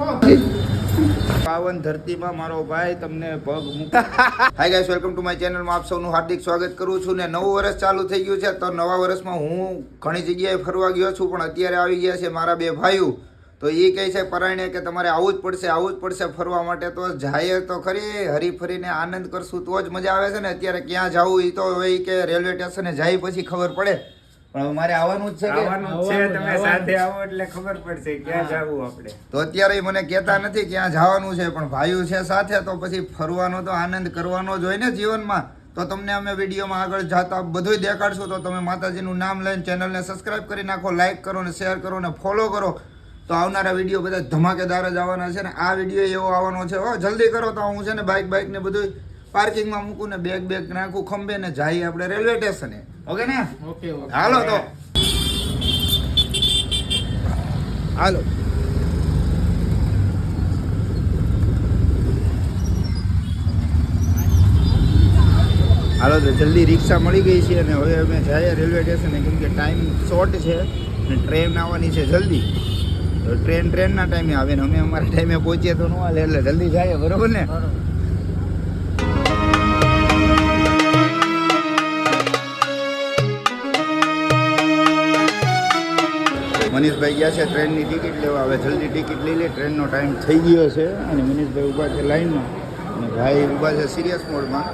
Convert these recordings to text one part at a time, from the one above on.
પાવન ધરતીમાં મારો ભાઈ તમને પગ મૂકા. Hi guys welcome to my ચેનલમાં આપ સૌનું હાર્દિક સ્વાગત કરું છું ને નવું વર્ષ ચાલુ થઈ ગયું છે. તો નવા વર્ષમાં હું ઘણી જગ્યાએ ફરવા ગયો છું, પણ અત્યારે આવી ગયા છે મારા બે ભાઈઓ. તો એ કહે છે, પરાયણે, કે તમારે આવવું જ પડશે આવવું જ પડશે ફરવા માટે. તો જાય તો ખરી, હરી ફરીને આનંદ કરશું તો જ મજા આવે છે ને. અત્યારે ક્યાં જવું એ તો હવે કે રેલવે સ્ટેશને જાય પછી ખબર પડે. પણ મારે આવવાનું જ છે કે? આવવાનું છે તમે સાથે આવો એટલે ખબર પડશે ક્યાં જવું આપણે. તો અત્યારે મને કહેતા નથી ક્યાં જવાનું છે પણ ભાઈઓ છે સાથે તો પછી ફરવાનો તો આનંદ કરવાનો જ હોય ને જીવનમાં. તો તમને અમે વિડીયોમાં આગળ જાતા બધુંય દેખાડશું. તો તમે માતાજીનું નામ લઈને ચેનલને સબસ્ક્રાઇબ કરી નાખો લાઈક કરો ને શેર કરો ને ફોલો કરો. તો આવનારા વીડિયો બધા ધમાકેદાર જ આવવાના છે ને. આ વીડિયો એવો આવવાનો છે હો જલ્દી કરો તો હું છે ને બાઇક બાઇક ને બધું પાર્કિંગમાં મૂકું ને બેગ બેગ નાખું ખંભે ને જઈએ આપણે રેલવે સ્ટેશને ઓકે ને ઓકે ઓકે હાલો તો હાલો હાલો તો જલ્દી રિક્ષા મળી ગઈ છે અને હવે અમે જઈએ રેલવે સ્ટેશને કેમ કે ટાઈમ શોર્ટ છે અને ટ્રેન આવવાની છે જલ્દી. તો ટ્રેન ટ્રેનના ટાઈમે આવે ને અમે અમારા ટાઈમે પહોંચીએ તો ન હાલે એટલે જલ્દી જઈએ બરોબર ને? મનીષભાઈ ગયા છે, ટ્રેનની ટિકિટ લેવા. હવે જલ્દી ટિકિટ લઈ લે, ટ્રેનનો ટાઈમ થઈ ગયો છે અને મનીષભાઈ ઊભા છે લાઈનમાં. અને ભાઈ ઊભા છે સિરિયસ મોડમાં.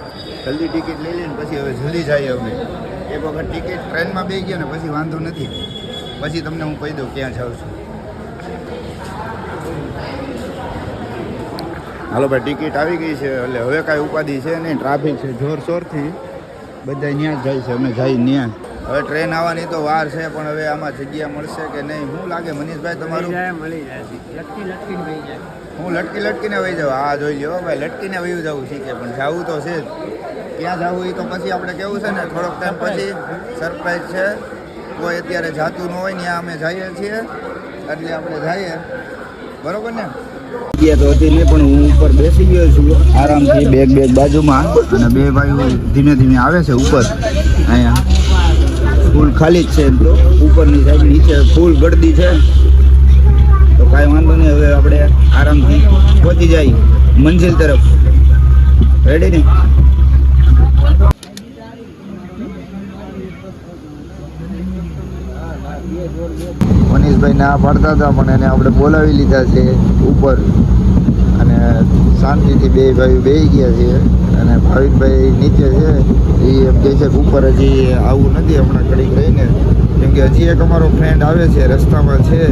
જલ્દી ટિકિટ લઈ લઈને પછી હવે જલ્દી જઈએ અમે. એક વખત ટિકિટ ટ્રેનમાં બે ગયા ને પછી વાંધો નથી. પછી તમને હું કહી દઉં ક્યાં જાઉં છું. હાલો ભાઈ, ટિકિટ આવી ગઈ છે, એટલે હવે કાંઈ ઉપાધિ છે નહીં, ટ્રાફિક છે. જોરશોરથી બધા ત્યાં જ જાય છે, અમે જઈ ત્યાં હવે ટ્રેન આવવાની તો વાર છે પણ હવે આમાં જગ્યા મળશે કે નહીં? શું લાગે મનીષભાઈ તમારું? મળી જાય લટકી લટકીને વહી જાય. હું લટકી લટકીને વહી જાઉં? હા જોઈ લ્યો ભાઈ લટકીને વહી જવું શીખે પણ જવું તો છે જ. ક્યાં જવું એ તો પછી આપણે કેવું છે ને થોડોક ટાઈમ પછી સરપ્રાઈઝ છે. કોઈ અત્યારે જાતું ન હોય ત્યાં અમે જઈએ છીએ. એટલે આપણે જઈએ. બરોબર ને? જગ્યા તો હતી નહીં પણ હું ઉપર બેસી ગયો છું. આરામથી બેગ બેગ બાજુમાં. અને બે ભાઈઓ ધીમે ધીમે આવે છે ઉપર. અહીંયા. ફૂલ ખાલી જ છે ઉપરની સાઈડ નીચે ફૂલ ગળદી છે. તો કાંઈ વાંધો નહીં, હવે આપણે આરામથી પહોંચી જાય મંજિલ તરફ. રેડી ને? મનીષભાઈ ના પાડતા હતા, પણ એને આપણે બોલાવી લીધા છે ઉપર. શાંતિથી બે ભાઈ બેસી ગયા છે અને ભાવિકભાઈ નીચે છે. એ એમ કહે છે કે ઉપર હજી આવું નથી, હમણાં ઘડીક રહીને. કેમ કે હજી એક અમારો ફ્રેન્ડ આવે છે, રસ્તામાં છે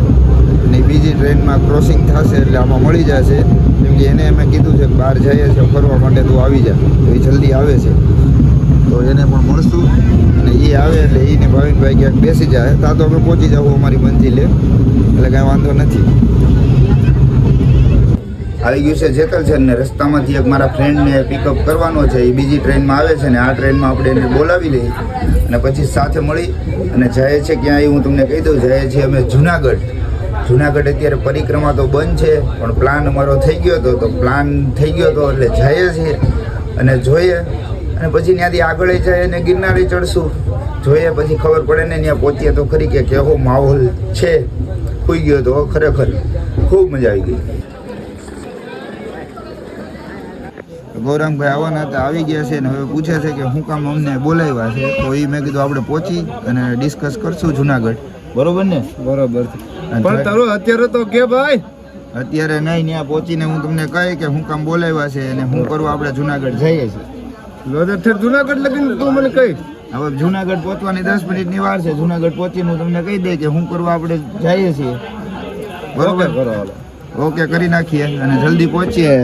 અને બીજી ટ્રેનમાં ક્રોસિંગ થશે એટલે આમાં મળી જશે. કેમ કે એને અમે કીધું છે કે બહાર જઈએ છીએ, ફરવા માટે તું આવી જા. તો એ જલ્દી આવે છે. તો એને પણ મળશું. અને એ આવે એટલે એને ભાવિનભાઈ ક્યાંક બેસી જાય. ત્યાં તો અમે પહોંચી જવું અમારી મંજિલે. એટલે કાંઈ વાંધો નથી. આવી ગયું છે જેતલ છે ને રસ્તામાંથી એક મારા ફ્રેન્ડને પિકઅપ કરવાનો છે. એ બીજી ટ્રેનમાં આવે છે ને આ ટ્રેનમાં આપણે એને બોલાવી લઈએ. અને પછી સાથે મળી અને જાય છે ક્યાં એ હું તમને કહી દઉં, જાય છે અમે જુનાગઢ. જુનાગઢ અત્યારે પરિક્રમા તો બંધ છે, પણ પ્લાન અમારો થઈ ગયો હતો. તો પ્લાન થઈ ગયો હતો એટલે જઈએ છીએ અને જોઈએ. અને પછી ત્યાંથી આગળ જાય અને ગિરનારે ચડશું. જોઈએ પછી ખબર પડે ને ત્યાં પહોંચીએ તો ખરી કે કેવો માહોલ છે. ખુઈ ગયો તો ખરેખર ખૂબ મજા આવી ગઈ. ગૌરાંગભાઈ આવવાના હતા આવી ગયા છે ને હવે પૂછે છે કે શું કામ અમને બોલાવ્યા છે તો એ મેં કીધું આપણે પહોંચી અને ડિસ્કસ કરશું જુનાગઢ. બરોબર ને? બરોબર. પણ તારું અત્યારે તો કે ભાઈ? અત્યારે નહીં ત્યાં પહોંચીને હું તમને કહી કે હું કામ બોલાવ્યા છે અને હું કરવા આપણે જુનાગઢ જઈએ છીએ. જુનાગઢ લગીને તું મને કહી. હવે જુનાગઢ પહોંચવાની દસ મિનિટની વાર છે. જુનાગઢ પહોંચીને હું તમને કહી દે કે હું કરવા આપણે જઈએ છીએ. બરોબર? બરોબર. ઓકે કરી નાખીએ અને જલ્દી પહોંચીએ.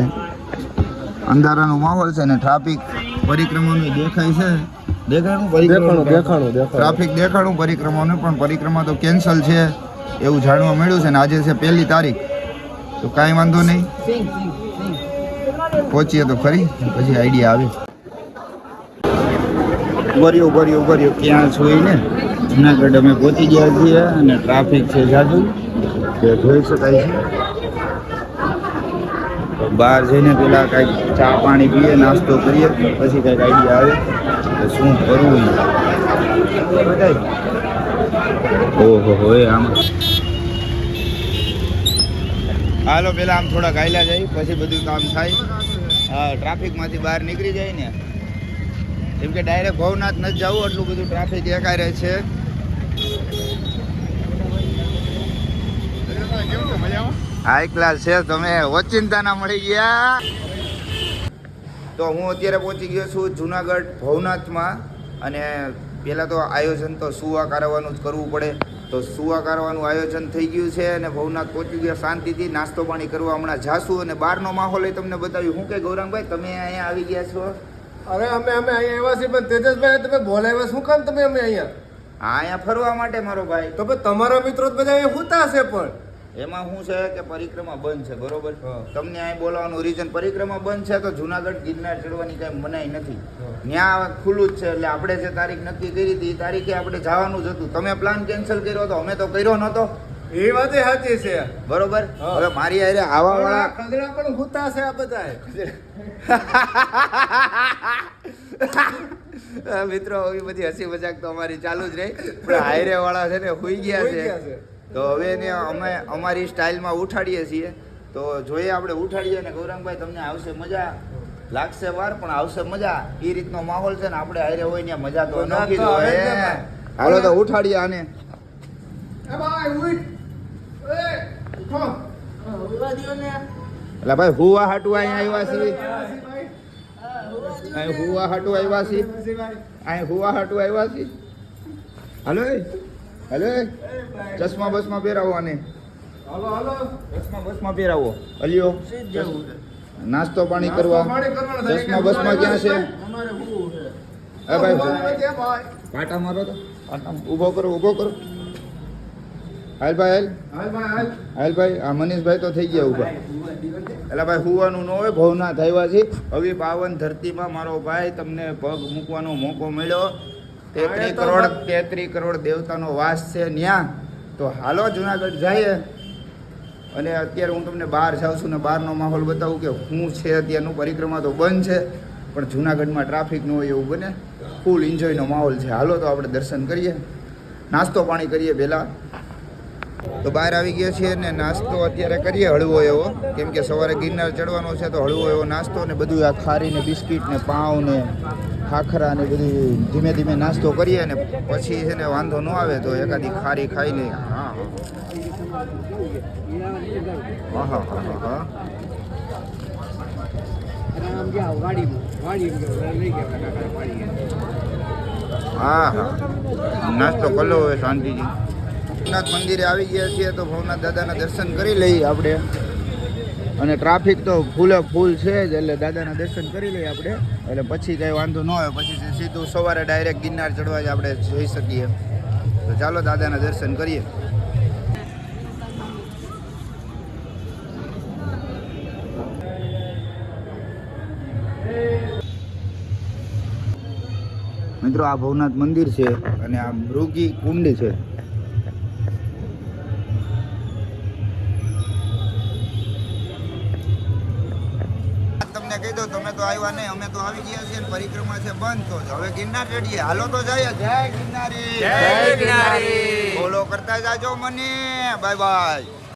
અંધારાનો માહોલ છે ને ટ્રાફિક પરિક્રમાનું દેખાય છે. દેખાણું પરિક્રમા દેખાણું ટ્રાફિક દેખાણું પરિક્રમાનું પણ પરિક્રમા તો કેન્સલ છે એવું જાણવા મળ્યું છે ને આજે છે પહેલી તારીખ. તો કાંઈ વાંધો નહીં. પહોંચીએ તો ખરી પછી આઈડિયા આવે. ઉભર્યો ઉભર્યો ઉભર્યો ક્યાં છું ને? જુનાગઢ અમે પહોંચી ગયા છીએ અને ટ્રાફિક છે જાજુ. જોઈ શકાય છે? બહાર જઈને પેલા કાંઈક ચા પાણી પીએ, નાસ્તો કરીએ, પછી કાંઈક આઈડિયા આવે તો શું કરવું ઓહો, હો આમ. હાલો, પેલા આમ થોડા ગાયલા જાય, પછી બધું કામ થાય. ટ્રાફિકમાંથી બહાર નીકળી જાય ને. કેમ કે ડાયરેક્ટ ભવનાથ નથી જવું એટલું બધું ટ્રાફિક એકારે છે. હાઈ ક્લાસ છે તમે ઓચિંતાના મળી ગયા. તો હું અત્યારે પહોંચી ગયો છું જુનાગઢ ભવનાથમાં અને પહેલાં તો આયોજન તો સુવા કારવાનું જ કરવું પડે. તો સુવા કારવાનું આયોજન થઈ ગયું છે અને ભવનાથ પહોંચી ગયા શાંતિથી નાસ્તો પાણી કરવા હમણાં જાશું અને બહારનો માહોલ એ તમને બતાવ્યું. હું કે ગૌરાંગભાઈ તમે અહીંયા આવી ગયા છો? અરે અમે અમે અહીંયા આવ્યા છીએ પણ તેજસભાઈ તમે બોલાવ્યા શું કામ તમે અમે અહીંયા? હા અહીંયા ફરવા માટે મારો ભાઈ. તો ભાઈ તમારા મિત્રો બધા અહીંયા હોતા હશે પણ. એમાં શું છે કે પરિક્રમા બંધ છે બરોબર? તમને અહીં બોલાવવાનું રીઝન પરિક્રમા બંધ છે તો જુનાગઢ ગિરનાર ચડવાની કાંઈ મનાઈ નથી. ત્યાં ખુલ્લું જ છે એટલે આપણે જે તારીખ નક્કી કરી હતી એ તારીખે આપણે જવાનું જ હતું. તમે પ્લાન કેન્સલ કર્યો હતો અમે તો કર્યો નહોતો. એ વાત સાચી છે. બરોબર? હવે મારી હારે આવા વાળા ખગડા પણ હુતા છે આ બધા મિત્રો આવી બધી હસી મજાક તો અમારી ચાલુ જ રહી. પણ હાયરે વાળા છે ને હુઈ ગયા છે. તો હવે એને અમે અમારી સ્ટાઇલમાં ઉઠાડીએ છીએ. તો જોઈએ આપણે ઉઠાડીએ ને ગૌરંગભાઈ તમને આવશે મજા. લાગશે વાર પણ આવશે મજા. એ રીતનો માહોલ છે ને આપણે હાયરે હોય ને મજા તો ન કીધો. હાલો તો ઉઠાડીએ આને. એ ભાઈ ઉઠ. એ ઉઠો. એટલે ભાઈ હુવા હાટુ અહીંયા આવ્યા છે અહીં હુવા હાટુ આવ્યા છે અહીં હુવા હાટુ આવ્યા છે હાલો એ. હાલો? ચશ્મા બસમાં પહેરાવો આને. હાલો હાલો. ચશ્મા બસમાં પહેરાવો. અલિયો નાસ્તો પાણી કરવા. ચશ્મા બસમાં ક્યાં છે? એ ભાઈ. પાટા મારો તો. ઊભો કરો ઊભો કરો. હાલ ભાઈ હાલ. હાલ ભાઈ આ મનીષભાઈ તો થઈ ગયા ઊભા. એટલે ભાઈ હુવાનું ન હોય ભવના થયા છે. હવે પાવન ધરતીમાં મારો ભાઈ તમને પગ મૂકવાનો મોકો મળ્યો. તેત્રી કરોડ તેત્રી કરોડ દેવતાનો વાસ છે ન્યા. તો હાલો જુનાગઢ જઈએ. અને અત્યારે હું તમને બહાર જાઉં છું ને બહારનો માહોલ બતાવું કે શું છે અત્યારનું પરિક્રમા તો બંધ છે પણ જુનાગઢમાં ટ્રાફિક ન હોય એવું બને. ફૂલ એન્જોયનો માહોલ છે. હાલો તો આપણે દર્શન કરીએ. નાસ્તો પાણી કરીએ પહેલાં. તો બહાર આવી ગયા છીએ ને નાસ્તો અત્યારે કરીએ હળવો એવો. કેમ કે સવારે ગિરનાર ચડવાનો છે તો હળવો એવો નાસ્તો ને બધું આ ખારી ને બિસ્કિટ ને પાઉં ને ખાખરા ને બધી ધીમે ધીમે નાસ્તો કરીએ ને પછી છે ને વાંધો ન આવે તો એકાદી ખારી ખાઈ લઈએ. હા હા. હા હા હા હા હા. નાસ્તો કરો હવે શાંતિજી ભવનાથ મંદિરે આવી ગયા છીએ તો ભવનાથ દાદાના દર્શન કરી લઈએ આપણે. અને ટ્રાફિક તો ફૂલે ફૂલ છે જ એટલે દાદાના દર્શન કરી લઈએ આપણે. એટલે પછી કંઈ વાંધો ન આવે પછી સીધું સવારે ડાયરેક્ટ ગિરનાર ચડવા જ આપણે જઈ શકીએ. તો ચાલો દાદાના દર્શન કરીએ. મિત્રો, આ ભવનાથ મંદિર છે અને આ મૃગી કુંડ છે. કહી તમે તો આવ્યા નહીં અમે તો આવી ગયા છીએ પરિક્રમા છે બંધ તો હવે ગિરનાર ચડીએ. હાલો તો જાય જય ગિરનારી. જય ગિરનારી. બોલો કરતા જાજો મને. Bye bye.